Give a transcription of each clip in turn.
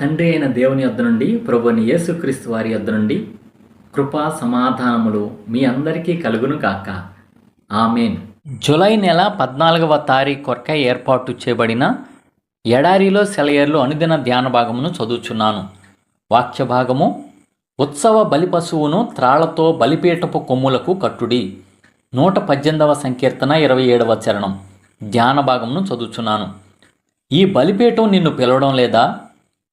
తండ్రి అయిన దేవుని యొద్ద నుండి ప్రభుని యేసుక్రీస్తు వారి యొద్ద నుండి కృపా సమాధానములు మీ అందరికీ కలుగును కాక ఆమెన్. జూలై నెల పద్నాలుగవ తారీఖు కొరకై ఏర్పాటు చేయబడిన ఎడారిలో సెలయర్లు అనుదిన ధ్యాన భాగమును చదువుచున్నాను. వాక్య భాగము ఉత్సవ బలి పశువును త్రాళ్ళతో బలిపీటపు కొమ్ములకు కట్టుడి. నూట పద్దెనిమిదవ సంకీర్తన ఇరవై ఏడవ చరణం. ధ్యాన భాగమును చదువుచున్నాను. ఈ బలిపీఠం నిన్ను పిలవడం లేదా?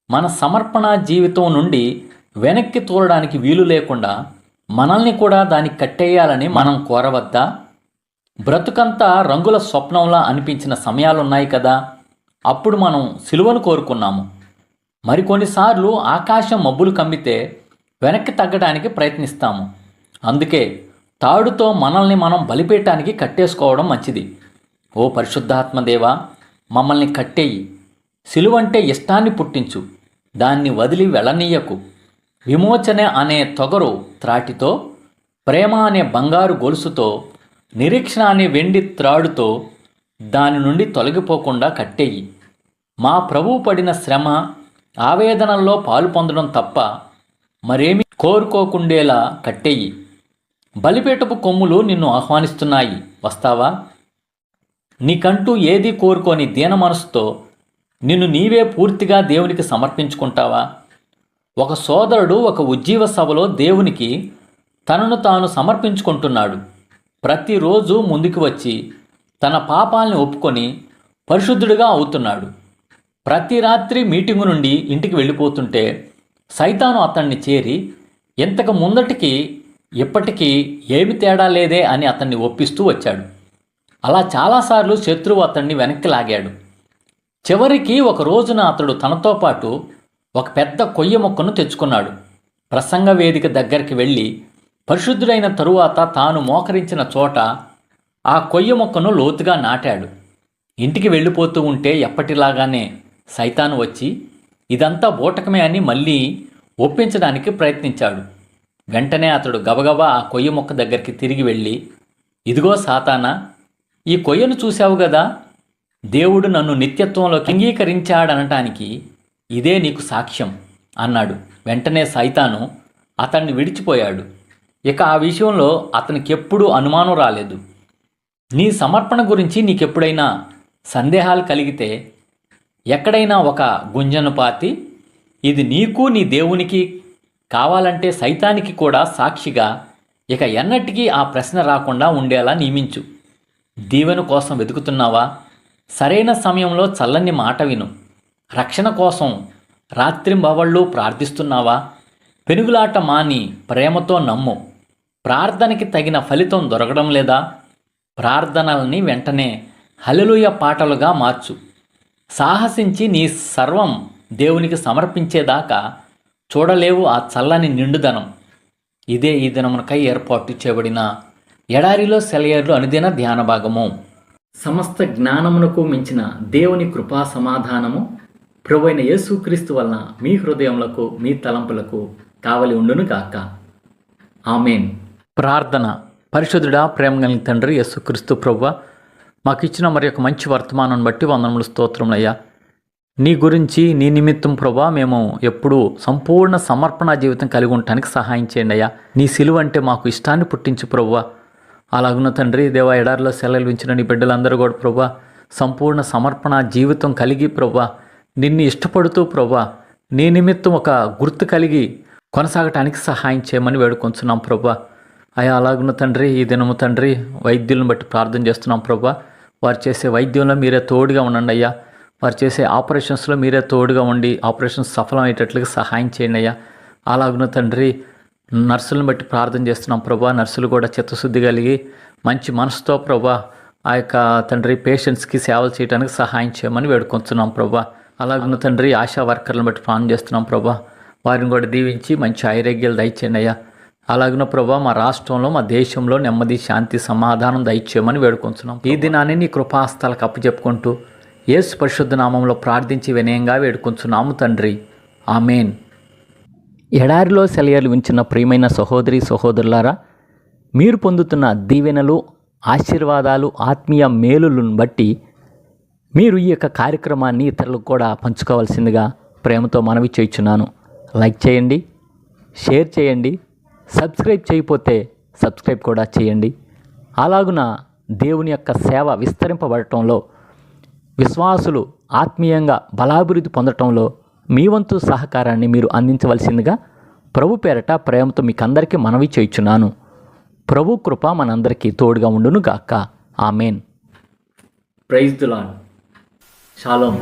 మన సమర్పణ జీవితం నుండి వెనక్కి తోలడానికి వీలు లేకుండా మనల్ని కూడా దానికి కట్టేయాలని మనం కోరవద్దా? బ్రతుకంతా రంగుల స్వప్నంలా అనిపించిన సమయాలున్నాయి కదా. అప్పుడు మనం సిలువను కోరుకున్నాము. మరికొన్నిసార్లు ఆకాశం మబ్బులు కమ్మితే వెనక్కి తగ్గడానికి ప్రయత్నిస్తాము. అందుకే తాడుతో మనల్ని మనం బలిపేయటానికి కట్టేసుకోవడం మంచిది. ఓ పరిశుద్ధాత్మదేవా మమ్మల్ని కట్టేయి. సిలువంటే ఇష్టాన్ని పుట్టించు. దాన్ని వదిలి వెళ్ళనీయకు. విమోచన అనే తొగరు త్రాటితో ప్రేమ అనే బంగారు గొలుసుతో నిరీక్షణ అనే వెండి త్రాడుతో దాని నుండి తొలగిపోకుండా కట్టేయి. మా ప్రభువు పడిన శ్రమ ఆవేదనల్లో పాలు పొందడం తప్ప మరేమీ కోరుకోకుండేలా కట్టేయి. బలిపేటపు కొమ్ములు నిన్ను ఆహ్వానిస్తున్నాయి. వస్తావా? నీకంటూ ఏది కోరుకోని దీన మనసుతో నిన్ను నీవే పూర్తిగా దేవునికి సమర్పించుకుంటావా? ఒక సోదరుడు ఒక ఉజ్జీవ సభలో దేవునికి తనను తాను సమర్పించుకుంటున్నాడు. ప్రతిరోజు ముందుకు వచ్చి తన పాపాలని ఒప్పుకొని పరిశుద్ధుడిగా అవుతున్నాడు. ప్రతి రాత్రి మీటింగు నుండి ఇంటికి వెళ్ళిపోతుంటే సైతాను అతన్ని చేరి ఇంతకు ముందటికి ఇప్పటికీ ఏమి తేడా లేదే అని అతన్ని ఒప్పిస్తూ వచ్చాడు. అలా చాలాసార్లు శత్రువు అతన్ని వెనక్కి లాగాడు. చివరికి ఒక రోజున అతడు తనతో పాటు ఒక పెద్ద కొయ్య మొక్కను తెచ్చుకున్నాడు. ప్రసంగ వేదిక దగ్గరికి వెళ్ళి పరిశుద్ధుడైన తరువాత తాను మోకరించిన చోట ఆ కొయ్య మొక్కను లోతుగా నాటాడు. ఇంటికి వెళ్ళిపోతూ ఉంటే ఎప్పటిలాగానే సైతాను వచ్చి ఇదంతా బూటకమే అని మళ్ళీ ఒప్పించడానికి ప్రయత్నించాడు. వెంటనే అతడు గబగబా ఆ కొయ్య మొక్క దగ్గరికి తిరిగి వెళ్ళి ఇదిగో సాతానా ఈ కొయ్యను చూశావు కదా దేవుడు నన్ను నిత్యత్వంలోకి అంగీకరించాడనటానికి ఇదే నీకు సాక్ష్యం అన్నాడు. వెంటనే సైతాను అతన్ని విడిచిపోయాడు. ఇక ఆ విషయంలో అతనికి ఎప్పుడూ అనుమానం రాలేదు. నీ సమర్పణ గురించి నీకెప్పుడైనా సందేహాలు కలిగితే ఎక్కడైనా ఒక గుంజను పాతి ఇది నీకు నీ దేవునికి కావాలంటే సైతానికి కూడా సాక్షిగా ఇక ఎన్నటికీ ఆ ప్రశ్న రాకుండా ఉండేలా నియమించు. దీవెన కోసం వెతుకుతున్నావా? సరైన సమయంలో చల్లని మాట విను. రక్షణ కోసం రాత్రింబవళ్ళు ప్రార్థిస్తున్నావా? పెనుగులాట మాని ప్రేమతో నమ్ము. ప్రార్థనకి తగిన ఫలితం దొరకడం లేదా? ప్రార్థనల్ని వెంటనే హలలుయ పాటలుగా మార్చు. సాహసించి నీ సర్వం దేవునికి సమర్పించేదాకా చూడలేవు ఆ చల్లని నిండుదనం. ఇదే ఈ దినమునకై ఏర్పాటు చేయబడిన ఎడారిలో సెలయర్లు అనుదిన ధ్యాన భాగము. సమస్త జ్ఞానమునకు మించిన దేవుని కృపా సమాధానము ప్రభువైన యేసుక్రీస్తు వలన మీ హృదయములకు మీ తలంపులకు కావలి ఉండును గాక. ఆమెన్. ప్రార్థన. పరిశుద్ధుడా ప్రేమ కలిగిన తండ్రి యేసుక్రీస్తు ప్రభువ మాకు ఇచ్చిన మరి యొక్క మంచి వర్తమానం బట్టి వందనములు స్తోత్రములయ్యా. నీ గురించి నీ నిమిత్తం ప్రభా మేము ఎప్పుడూ సంపూర్ణ సమర్పణ జీవితం కలిగి ఉండటానికి సహాయం చేయండి అయ్యా. నీ సిలువ అంటే మాకు ఇష్టాన్ని పుట్టించు ప్రవ్వా అలాగున్న తండ్రి దేవా ఎడారిలో సెలవించిన నీ బిడ్డలందరూ కూడా ప్రభా సంపూర్ణ సమర్పణ జీవితం కలిగి ప్రభా నిన్ను ఇష్టపడుతూ ప్రభా నీ నిమిత్తం ఒక గుర్తు కలిగి కొనసాగటానికి సహాయం చేయమని వేడుకొంచున్నాం ప్రభా. అయా అలాగున్న తండ్రి ఈ దినము తండ్రి వైద్యులను బట్టి ప్రార్థన చేస్తున్నాం ప్రభా. వారు చేసే వైద్యంలో మీరే తోడుగా ఉండండి అయ్యా. వారు చేసే ఆపరేషన్స్లో మీరే తోడుగా ఉండి ఆపరేషన్స్ సఫలమయ్యేటట్లుగా సహాయం చేయండి అయ్యా. అలాగున్న తండ్రి నర్సులను బట్టి ప్రార్థన చేస్తున్నాం. ప్రభా నర్సులు కూడా చిత్తశుద్ధి కలిగి మంచి మనసుతో ప్రభా ఆ యొక్క తండ్రి పేషెంట్స్కి సేవలు చేయడానికి సహాయం చేయమని వేడుకొంచున్నాం ప్రభా. అలాగున్న తండ్రి ఆశా వర్కర్లను బట్టి ప్రార్థన చేస్తున్నాం ప్రభా. వారిని కూడా దీవించి మంచి ఐరోగ్యాలు దయచేయండి అయ్యా. అలాగిన ప్రభా మా రాష్ట్రంలో మా దేశంలో నెమ్మది శాంతి సమాధానం దయచేయమని వేడుకొంచున్నాం ఈ దినాన్ని నీ కృపాస్తాలకు అప్పచెప్పుకుంటూ యేసు పరిశుద్ధ నామంలో ప్రార్థించి వినయంగా వేడుకొంచున్నాము తండ్రి. ఆమెన్. ఎడారిలో సెలయర్లు ఉంచిన ప్రియమైన సహోదరి సహోదరులారా మీరు పొందుతున్న దీవెనలు ఆశీర్వాదాలు ఆత్మీయ మేలులను బట్టి మీరు ఈ యొక్క కార్యక్రమాన్ని ఇతరులకు కూడా పంచుకోవాల్సిందిగా ప్రేమతో మనవి చేయుచున్నాను. లైక్ చేయండి షేర్ చేయండి సబ్స్క్రైబ్ చేయకపోతే సబ్స్క్రైబ్ కూడా చేయండి. అలాగున దేవుని యొక్క సేవ విస్తరింపబడటంలో విశ్వాసులు ఆత్మీయంగా బలాభివృద్ధి పొందటంలో మీ వంతు సహకారాన్ని మీరు అందించవలసిందిగా ప్రభు పేరట ప్రేమతో మీకు అందరికీ మనవి చేయుచున్నాను. ప్రభు కృప మనందరికీ తోడుగా ఉండును గాక ఆమెన్. Praise దులాన్ shalom.